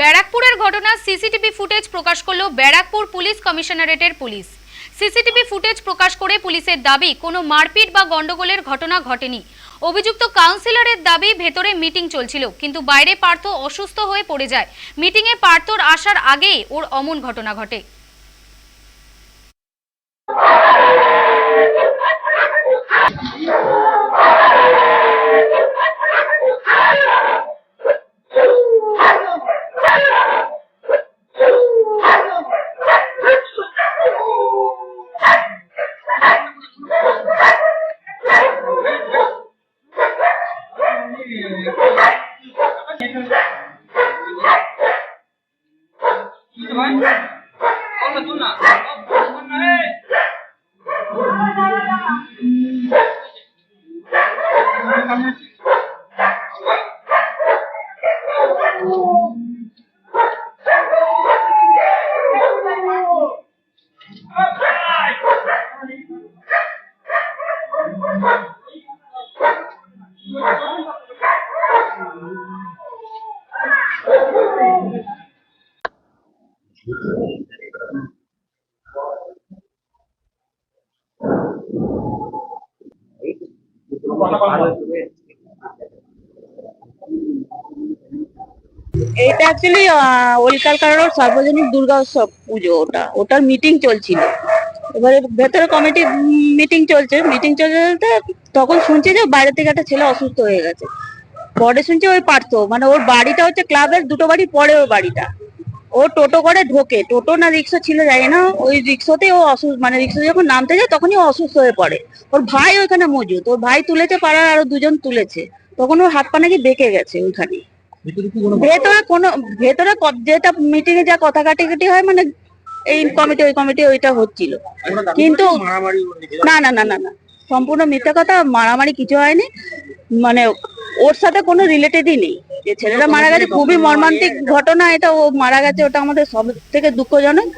ব্যারাকপুরের ঘটনা CCTV footage প্রকাশ করল ব্যারাকপুর পুলিশ কমিশনারেটের পুলিশ। সিসিটিভি ফুটেজ প্রকাশ করে পুলিশের দাবি, কোনো মারপিট বা গন্ডগোলের ঘটনা ঘটেনি। অভিযুক্ত কাউন্সিলরের দাবি, ভেতরে মিটিং চলছিল, কিন্তু বাইরে পার্থ অসুস্থ হয়ে পড়ে যায়। মিটিংয়ে পার্থর আসার আগেই ওর অমন ঘটনা ঘটে। Thank you. এটা অ্যাকচুয়ালি ওলকালকার সার্বজনীন দুর্গা উৎসব পুজো ওটা। ওটার মিটিং চলছিল। এবারে ভেতরে কমিটি মিটিং চলছে। মিটিং চলতে চলতে তখন শুনছি যে বাইরে থেকে একটা ছেলে অসুস্থ হয়ে গেছে। পরে শুনছি ওই পারত মানে ওর বাড়িটা হচ্ছে ক্লাবের দুটো বাড়ি পরে ওর বাড়িটা। ও টোটো করে ঢোকে। টোটো না রিক্সা ছিল জানি না ওই রিক্সাতে ও অসুস্থ মানে রিক্সা যখন নামতে যায় তখনই অসুস্থ হয়ে পড়ে। ওর ভাই ওইখানে মজুদ ওর ভাই তুলেছে পাড়ার আরও দুজন তুলেছে। তখন ওর হাত পা নাকি বেঁকে গেছে ওইখানে। ভেতরে কোনো ভেতরে যেটা মিটিং এ যা কথা কাটাকাটি হয় মানে এই কমিটি ওই কমিটি ওইটা হচ্ছিল। কিন্তু না না না না না। সম্পূর্ণ মিথ্যা কথা মারামারি কিছু হয়নি। মানে ওর সাথে কোনো রিলেটেডই নেই। যে ছেলেটা মারা গেছে খুবই মর্মান্তিক ঘটনা এটা ও মারা গেছে ওটা আমাদের সব থেকে দুঃখজনক।